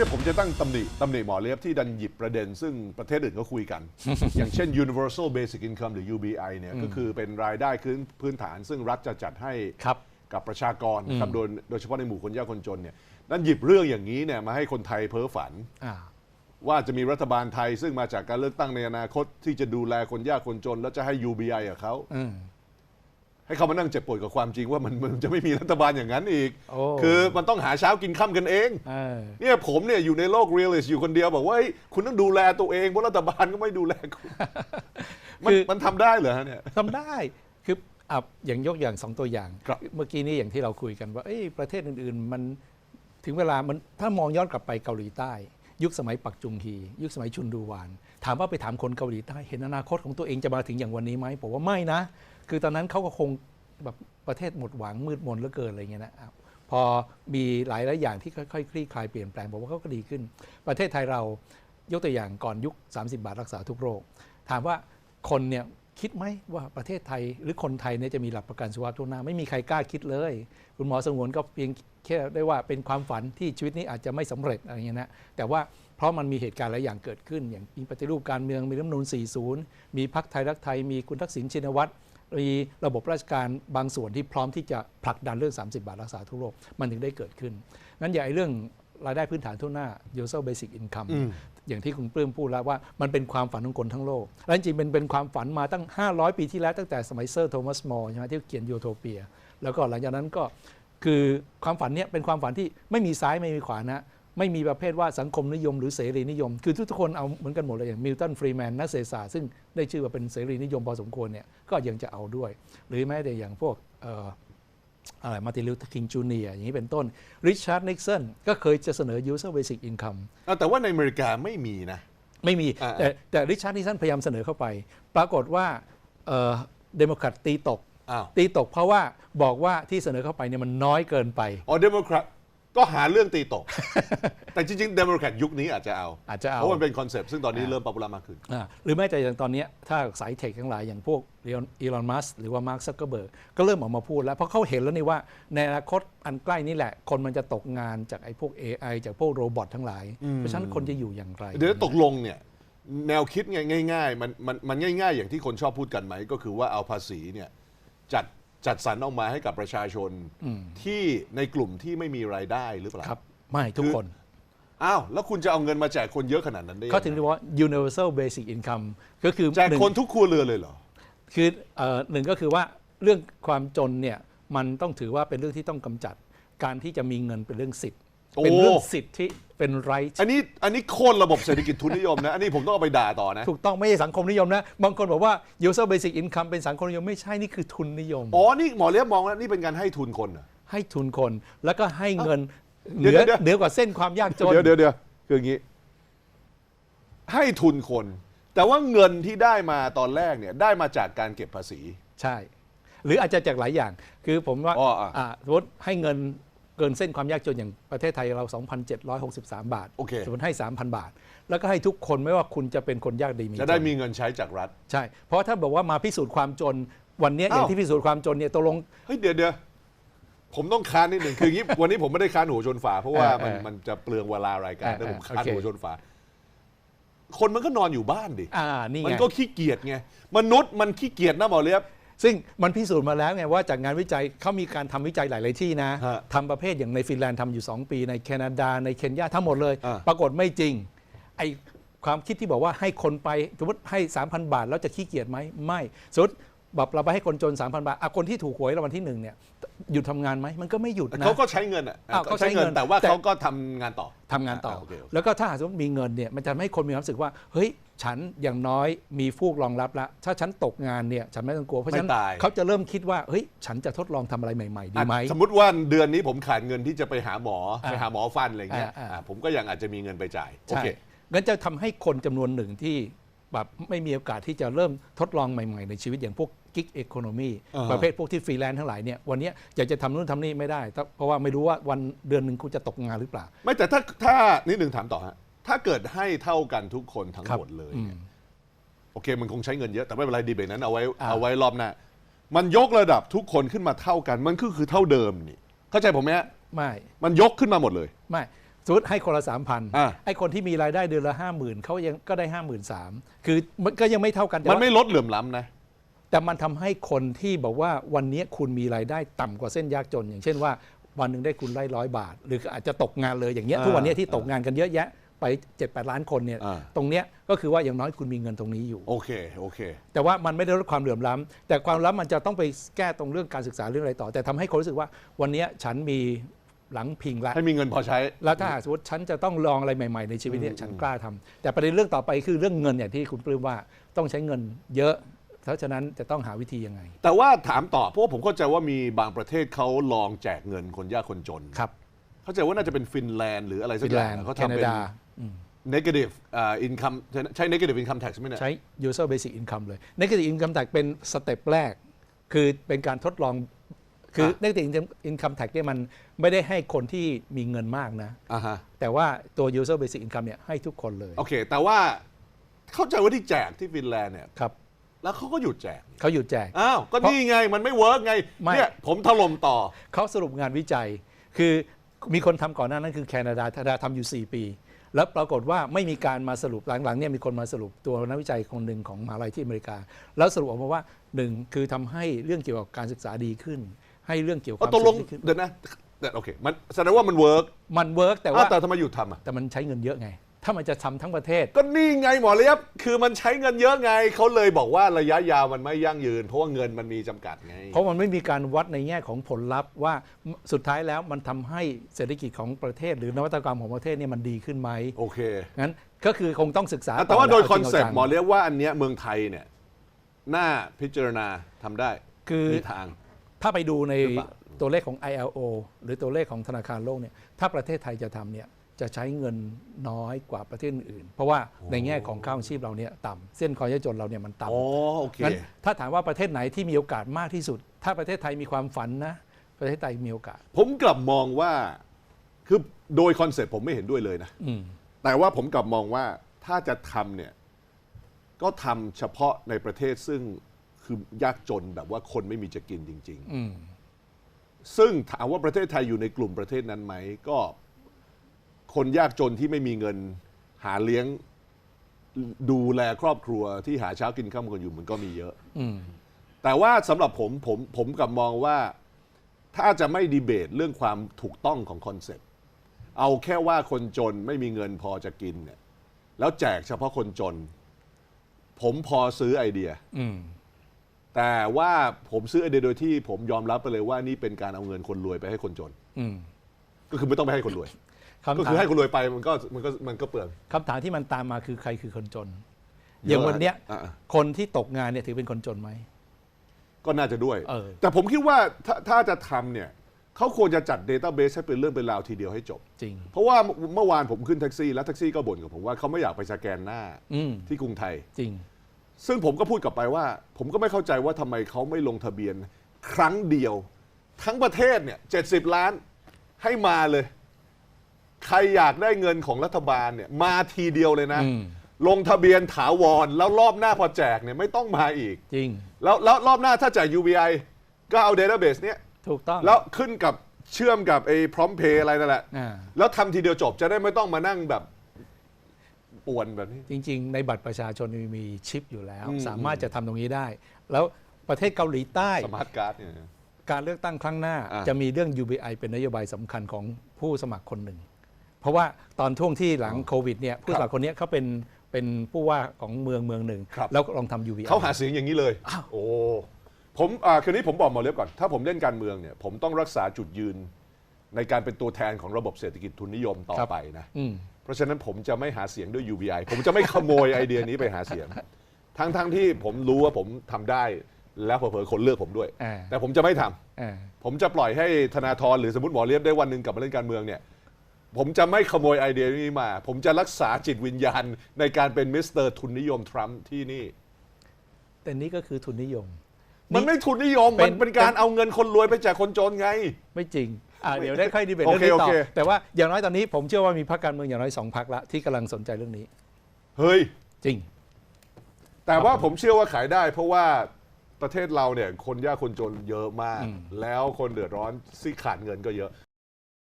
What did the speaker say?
เนี่ยผมจะตั้งตำหนิตำหนิหมอเลียบที่ดันหยิบประเด็น ซึ่งประเทศอื่นก็คุยกัน อย่างเช่น universal basic income หรือ UBI เนี่ยก็คือเป็นรายได้พื้นพื้นฐาน ซึ่งรัฐจะจัดให้ครับกับประชากรนะครับโดยโดยเฉพาะในหมู่คนยากคนจนเนี่ยนั่นหยิบเรื่องอย่างนี้เนี่ยมาให้คนไทยเพ้อฝัน อ่า ว่าจะมีรัฐบาลไทยซึ่งมาจากการเลือกตั้งในอนาคตที่จะดูแลคนยากคนจน แล้วจะให้ UBI กับเขา อืม ให้เขามานั่งเจ็บปวดกับความจริงว่ามันมันจะไม่มีรัฐบาลอย่างนั้นอีก โอ้ คือมันต้องหาเช้ากินค่ำกันเอง เออ เนี่ยผมเนี่ยอยู่ในโลกเรียลลิสอยู่คนเดียวบอกว่าเฮ้ยคุณต้องดูแลตัวเองเพราะรัฐบาลก็ไม่ดูแลคุณมันคือ มันทำได้เหรอฮะเนี่ย ทำได้คืออะอย่างยกอย่างสองตัวอย่าง ครับ เมื่อกี้นี้อย่างที่เราคุยกันว่าเอ้ยประเทศอื่น ๆ มันถึงเวลามันถ้ามองย้อนกลับไปเกาหลีใต้ ยุคสมัยปักจุงฮี ยุคสมัยชุนดูวาน ถามว่าไปถามคนเกาหลีใต้เห็นอนาคตของตัวเองจะมาถึงอย่างวันนี้ไหมผมว่าไม่นะ คือตอนนั้นเขาก็คงแบบประเทศหมดหวังมืดมนเหลือเกินอะไรเงี้ยนะพอมีหลายหลายอย่างที่ค่อยๆคลี่คลายเปลี่ยนแปลงผมว่าเขาก็ดีขึ้น ประเทศไทยเรายกตัวอย่างก่อนยุค 30 บาทรักษาทุกโรค ถามว่าคนเนี่ย คิดไหมว่าประเทศไทยหรือคนไทยเนี่ยจะมีหลักประกันสุขภาพทั่วหน้าไม่มีใครกล้าคิดเลย คุณหมอสงวนก็เพียงแค่ได้ว่าเป็นความฝันที่ชีวิตนี้อาจจะไม่สำเร็จอะไรเงี้ยนะแต่ว่าเพราะมันมีเหตุการณ์หลายอย่างเกิดขึ้น อย่างมีปฏิรูปการเมืองมีรัฐมนูล40 มีพักไทยรักไทย มีคุณทักษิณชินวัตรมีระบบราชการบางส่วนที่พร้อมที่จะผลักดันเรื่อง 30 บาทรักษาทุกโรคมันถึงได้เกิดขึ้นงั้นอย่าไอ้เรื่องรายได้พื้นฐานทั่วหน้า universal basic income อย่างที่คุณปลื้มพูดแล้วว่ามันเป็นความฝันของคนทั้งโลก และจริงๆเป็นเป็นความฝันมาตั้ง 500 ปีที่แล้วตั้งแต่สมัยเซอร์โทมัสมอร์ใช่ไหมที่เขียนยูโทเปีย แล้วก็หลังจากนั้นก็คือความฝันเนี้ยเป็นความฝันที่ไม่มีซ้ายไม่มีขวานะ ไม่มีประเภทว่าสังคมนิยมหรือเสรีนิยม คือทุกคนเอาเหมือนกันหมดเลยอย่างมิลตันฟรีแมนนักเศรษฐศาสตร์ซึ่งได้ชื่อว่าเป็นเสรีนิยมพอสมควรเนี่ยก็ยังจะเอาด้วย หรือแม้แต่อย่างพวกเอ่ออะไรมาติลิวคิงจูเนียอย่างนี้เป็นต้นริชาร์ดนิกสันก็เคยจะเสนอ user basic income อะแต่ว่าในอเมริกาไม่มีนะ ไม่มี อ่า แต่แต่ริชาร์ดนิกสันพยายามเสนอเข้าไป ปรากฏว่าเดโมแครตตีตก อ้าวตีตกเพราะว่าบอกว่าที่เสนอเข้าไปเนี่ยมันน้อยเกินไป อ๋อเดโมแครต ก็หาเรื่องตีตก แต่จริงๆเดโมแครตยุคนี้อาจจะเอา อาจจะเอาเพราะมันเป็นคอนเซปต์ซึ่งตอนนี้เริ่มป๊อปปูล่ามากขึ้น อ่าหรือแม้แต่อย่างตอนเนี้ยถ้าสายเทคทั้งหลายอย่างพวกอีลอนมัสหรือว่ามาร์คซักเกอร์เบิร์กก็เริ่มออกมาพูดแล้ว เพราะเขาเห็นแล้วนี่ว่าในอนาคตอันใกล้นี้แหละ คนมันจะตกงานจากไอ้พวก AI จากพวกโรบอททั้งหลาย เพราะฉะนั้นคนจะอยู่อย่างไร เดี๋ยวตกลงเนี่ยแนวคิดง่ายๆมันมันมันง่าย ๆ อย่างที่คนชอบพูดกันไหมก็คือว่าเอาภาษีเนี่ยจัด จัดสรรออกมาให้กับประชาชนที่ในกลุ่มที่ไม่มีรายได้หรือเปล่าครับ ไม่ทุกคน อ้าว แล้วคุณจะเอาเงินมาแจกคนเยอะขนาดนั้นได้ยัไเขาถึงเรียกว่า universal basic income ก็คือแจกหนึ่งคนทุกครัวเรือนเลยเหรอ คือเอ่อหนึ่งก็คือว่าเรื่องความจนเนี่ยมันต้องถือว่าเป็นเรื่องที่ต้องกำจัด การที่จะมีเงินเป็นเรื่องสิทธิ์โอ้ เป็นเรื่องสิทธิเป็นไรอันนี้อันนี้โค่นระบบเศรษฐกิจทุนนิยมนะ อันนี้ผมต้องเอาไปด่าต่อนะ ถูกต้องไม่ใช่สังคมนิยมนะ บางคนบอกว่า user basic income เป็นสังคมนิยมไม่ใช่นี่คือทุนนิยม อ๋อ นี่หมอเลียบมองแล้วนี่เป็นการให้ทุนคนเหรอให้ทุนคนแล้วก็ให้เงินเหเดี๋นืยวอเดี๋ยวเหนือกว่าเส้นความยากจน เดี๋ยวเดี๋ยวเดี๋ยวคืออย่างนี้ ให้ทุนคน แต่ว่าเงินที่ได้มาตอนแรกเนี่ยได้มาจากการเก็บภาษี ใช่ หรืออาจจะจากหลายอย่าง คือผมว่าอ๋ออะอ่าสมมติให้เงิน เกินเส้นความยากจนอย่างประเทศไทยเรา 2,763 บาทโอเค สมมติให้ 3,000 บาท แล้วก็ให้ทุกคนไม่ว่าคุณจะเป็นคนยากดีมีจะได้จนมีเงินใช้จากรัฐ ใช่ เพราะถ้าบอกว่ามาพิสูจน์ความจนวันเนี้ยอย่างอ้าวที่พิสูจน์ความจนเนี่ยตกลง เฮ้ยเดี๋ยวเดี๋ยวผมต้องค้านนิดหนึ่งคืออย่างนี้ วันนี้ผมไม่ได้ค้านหัวชนฝา เพราะว่าเออมันเออมันจะเปลืองเวลารายการเออแต่ผมเออค้านโอเค หัวชนฝา คนมันก็นอนอยู่บ้านดิ อ่านี่มันไงก็ขี้เกียจไง มนุษย์มันขี้เกียจนะหมอเลียบ ซึ่งมันพิสูจน์มาแล้วไงว่าจากงานวิจัยเขามีการทำวิจัยหลาย ๆ ที่นะฮะทำประเภทอย่างในฟินแลนด์ทำอยู่ 2 ปี ในแคนาดาในเคนยาทั้งหมดเลย อ่าปรากฏไม่จริงไอความคิดที่บอกว่าให้คนไปสมมติให้ 3,000 บาท แล้วจะขี้เกียจไหมไม่สมมติแบบเราไปให้คนจน 3,000 บาทอะคนที่ถูกหวยรางวัลที่หนึ่งเนี่ยหยุดทำงานไหมมันก็ไม่หยุดนะ เขาก็ใช้เงินอะอ้าวเขาใช้เงินแต่ว่าแต่ เขาก็ทำงานต่อ ทำงานต่อโอเคโอเค แล้วก็ถ้าหากสมมติมีเงินเนี่ยมันจะทำให้คนมีความรู้สึกว่า เฮ้ย ฉันอย่างน้อยมีฟูกรองรับแล้วถ้าฉันตกงานเนี่ยฉันไม่ต้องกลัวเพราะฉะนั้นไม่ตาย เขาจะเริ่มคิดว่าเฮ้ยฉันจะทดลองทำอะไรใหม่ ๆ ดีไหมอะสมมติว่าเดือนนี้ผมขาดเงินที่จะไปหาหมออ่าไปหาหมอฟันอะไรเงี้ยอ่าอ่าอะผมก็ยังอาจจะมีเงินไปจ่ายโอใช่เค งั้นจะทำให้คนจำนวนหนึ่งที่แบบไม่มีโอกาสที่จะเริ่มทดลองใหม่ ๆ ในชีวิตอย่างพวกกิ๊กเอคโนมีอ่าฮะ ประเภทพวกที่ฟรีแลนซ์ทั้งหลายเนี่ยวันเนี้ยอยากจะทำนู่นทำนี่ไม่ได้เพราะเพราะว่าไม่รู้ว่าวันเดือนหนึ่งคุณจะตกงานหรือเปล่า ไม่แต่ถ้าถ้านิดหนึ่งถามต่อฮะ ถ้าเกิดให้เท่ากันทุกคนทั้งครับหมดเลยอืเนี่ยมโอเค มันคงใช้เงินเยอะแต่ไม่เป็นไรดีเบตนั้นเอาไว้อ่าเอาไว้รอบหน้ามันยกระดับทุกคนขึ้นมาเท่ากัน มันคือคือเท่าเดิมนี่ เข้าใจผมไหมฮะไม่ มันยกขึ้นมาหมดเลย ไม่สมมติให้คนละสามพันอ่าไอ้คนที่มีรายได้เดือนละห้าหมื่นเขายังก็ได้ห้าหมื่นสามคือมันก็ยังไม่เท่ากันแต่มันว่าไม่ลดเหลื่อมล้ำนะ แต่มันทำให้คนที่บอกว่าวันนี้คุณมีรายได้ต่ำกว่าเส้นยากจน อย่างเช่นว่าวันหนึ่งได้คุณได้ร้อยบาท หรืออาจจะตกงานเลยอย่างเงี้ยอ่าทุกวันนี้ที่ตกงานกันเยอะแยะ ไป7จ็ดแปดล้านคนเนี่ย อ่า ตรงเนี้ยก็คือว่าอย่างน้อยคุณมีเงินตรงนี้อยู่ โอเค โอเค แต่ว่ามันไม่ได้ลดความเหลื่อมล้ำแต่ความล้ำมันจะต้องไปแก้ตรงเรื่องการศึกษาเรื่องอะไรต่อ แต่ทำให้คนรู้สึกว่าวันเนี้ยฉันมีหลังพิงแล้วให้มีเงินพอใช้ แล้วถ้าหากสมมติฉันจะต้องลองอะไรใหม่ๆในชีวิตเนี่ยฉันกล้าทำแต่ประเด็นเรื่องต่อไปคือเรื่องเงินอย่างที่คุณปลื้มว่าต้องใช้เงินเยอะ เพราะฉะนั้นจะต้องหาวิธียังไง แต่ว่าถามต่อเพราะว่าผมเข้าใจว่ามีบางประเทศเขาลองแจกเงินคนยากคนจน ครับ เข้าใจว่าน่าจะเป็นฟินแลนด์หรืออะไรสัฟิกนอแลย่างนด์เขาแคทำนาเป็นดาอืม negative อ่า income ใช้ negative income tax ไหมเนี่ย ใช้ user basic income เลย negative income tax เป็นสเต็ปแรก คือเป็นการทดลอง คืออะ negative income tax เนี่ยมันไม่ได้ให้คนที่มีเงินมากนะ อ่าฮะ แต่ว่าตัว user basic income เนี่ยให้ทุกคนเลย โอเค แต่ว่าเข้าใจว่าที่แจกที่ฟินแลนด์เนี่ย ครับ แล้วเขาก็หยุดแจก เขาหยุดแจก อ้าว ก็นี่ไง มันไม่เวิร์กไง ไม่ เนี่ย ผมถล่มต่อ เขาสรุปงานวิจัย คือมีคนทำก่อนหน้านั้นคือแคนาดาแคนาดาทำอยู่ 4 ปี แล้วปรากฏว่าไม่มีการมาสรุปหลังๆเนี่ยมีคนมาสรุปตัวนักวิจัยคนหนึ่งของมหาลัยที่อเมริกา แล้วสรุปออกมาว่าหนึ่งคือทำให้เรื่องเกี่ยวกับการศึกษาดีขึ้น ให้เรื่องเกี่ยวกับเอาตกลงดีขึ้นเดี๋ยวนะแต่โอเคมันแสดงว่ามันเวิร์กมันเวิร์กแต่แต่ว่าว่าแต่ทำไมหยุดทำอะแต่มันใช้เงินเยอะไง ถ้ามันจะทำทั้งประเทศ ก็นี่ไงหมอเลียบคือมันใช้เงินเยอะไง เขาเลยบอกว่าระยะยาวมันไม่ยั่งยืน เพราะว่าเงินมันมีจำกัดไง เพราะมันไม่มีการวัดในแง่ของผลลัพธ์ว่าสุดท้ายแล้วมันทำให้เศรษฐกิจของประเทศ หรือนวัตกรรมของประเทศเนี่ยมันดีขึ้นไหมโอเค งั้นก็คือคงต้องศึกษาแต่ว่าต่โดยและคอนเซ็ปาจริต์งหมอเรียกว่าอันเนี้ยเมืองไทยเนี่ยน่าพิจารณาทำได้คือ มีทาง ถ้าไปดูในหรือเปล่า ตัวเลขของ ILO หรือตัวเลขของธนาคารโลกเนี่ย ถ้าประเทศไทยจะทำเนี่ย จะใช้เงินน้อยกว่าประเทศอื่น เพราะว่าในแง่ของค่าของชีพเราเนี่ยต่ำเส้นคอยจนเราเนี่ยมันต่ำอ๋อโอเคงั้นถ้าถามว่าประเทศไหนที่มีโอกาสมากที่สุด ถ้าประเทศไทยมีความฝันนะ ประเทศไทยมีโอกาส ผมกลับมองว่าคือโดยคอนเซ็ปต์ผมไม่เห็นด้วยเลยนะ อืมแต่ว่าผมกลับมองว่าถ้าจะทำเนี่ย ก็ทำเฉพาะในประเทศซึ่งคือยากจนแบบว่าคนไม่มีจะกินจริง อืม ๆ ซึ่งถามว่าประเทศไทยอยู่ในกลุ่มประเทศนั้นไหมก็ คนยากจนที่ไม่มีเงินหาเลี้ยงดูแลครอบครัวที่หาเช้ากินข้ามกันอยู่มันก็มีเยอะอืมแต่ว่าสำหรับผมผมผมกลับมองว่า ถ้าจะไม่ดีเบตเรื่องความถูกต้องของคอนเซ็ปต์เอาแค่ว่าคนจนไม่มีเงินพอจะกินเนี่ย แล้วแจกเฉพาะคนจน ผมพอซื้อไอเดียอืมแต่ว่าผมซื้อไอเดียโดยที่ผมยอมรับไปเลยว่านี่เป็นการเอาเงินคนรวยไปให้คนจนอืมก็คือไม่ต้องไปให้คนรวยคำ ก็ถาคือมให้คนรวยไปมันก็มันก็มันก็เปลืองคำถามที่มันตามมาคือใครคือคนจนเยอะอย่างวันเนี้ยอะคนที่ตกงานเนี่ยถือเป็นคนจนไหมก็น่าจะด้วยเออแต่ผมคิดว่าถ้าถ้าจะทำเนี่ยเขาควรจะจัด Database ให้เป็นเรื่องเป็นราวทีเดียวให้จบ จริง เพราะว่าเมื่อวานผมขึ้นแท็กซี่ แล้วแท็กซี่ก็บ่นกับผมว่าเขาไม่อยากไปสแกนหน้าอืมที่กรุงไทย จริง ซึ่งผมก็พูดกลับไปว่า ผมก็ไม่เข้าใจว่าทำไมเขาไม่ลงทะเบียน ครั้งเดียว ทั้งประเทศเนี่ยเจ็ดสิบล้านให้มาเลย ใครอยากได้เงินของรัฐบาลเนี่ยมาทีเดียวเลยนะอืมลงทะเบียนถาวรแล้วรอบหน้าพอแจกเนี่ยไม่ต้องมาอีก จริง แล้วแล้วรอบหน้าถ้าแจก UBI ก็เอา Database เนี้ยถูกต้อง แล้วขึ้นกับเชื่อมกับไอ้พร้อมเพย์อะไรนั่นแหละ อ่า แล้วทำทีเดียวจบจะได้ไม่ต้องมานั่งแบบป่วนแบบนี้ จริง ๆ ในบัตรประชาชนมีมีชิปอยู่แล้ว อืม สามารถจะทำตรงนี้ได้ แล้วประเทศเกาหลีใต้ สมาร์ทการ์ดเนี่ย การเลือกตั้งครั้งหน้า อะ จะมีเรื่อง UBI เป็นนโยบายสำคัญของผู้สมัครคนหนึ่ง เพราะว่าตอนช่วงที่หลังโควิดเนี่ยผู้สมัครคนเนี้ยเขาเป็นเป็นผู้ว่าของเมืองเมืองหนึ่ง ครับ แล้วลองทำ UBI เขาหาเสียงอย่างนี้เลย โอ้ ผมอ่าคืนนี้ผมบอกหมอเล็บก่อน ถ้าผมเล่นการเมืองเนี่ย ผมต้องรักษาจุดยืนในการเป็นตัวแทนของระบบเศรษฐกิจทุนนิยมต่อครับไปนะ อืม เพราะฉะนั้นผมจะไม่หาเสียงด้วย UBI ผมจะไม่ขโมย ไอเดียนี้ไปหาเสียง ทั้งทั้งที่ผมรู้ว่าผมทำได้ แล้วเผลอๆคนเลือกผมด้วย อ่า แต่ผมจะไม่ทำ อ่า ผมจะปล่อยให้ธนาธรหรือสมมติหมอเลียบได้วันหนึ่งกลับมาเล่นการเมืองเนี่ย ผมจะไม่ขโมยไอเดียนี้มา ผมจะรักษาจิตวิญญาณในการเป็นมิสเตอร์ทุนนิยมทรัมป์ที่นี่ แต่นี่ก็คือทุนนิยม มันไม่ทุนนิยมเป็มันนเป็นการเอาเงินคนรวยไปแจกคนจนไง ไม่จริงอ่าเดี๋ยวได้ค่อยดีเบตโอเรื่องเคนี้ต่อโอเคแต่ว่าอย่างน้อยตอนนี้ผมเชื่อว่ามีพรรคการเมืองอย่างน้อยสองพรรคละที่กำลังสนใจเรื่องนี้ เฮ้ย จริง แต่ว่าผมเชื่อว่าขายได้ เพราะว่าประเทศเราเนี่ยคนยากคนจนเยอะมากอืมแล้วคนเดือดร้อนซี่ขาดเงินก็เยอะ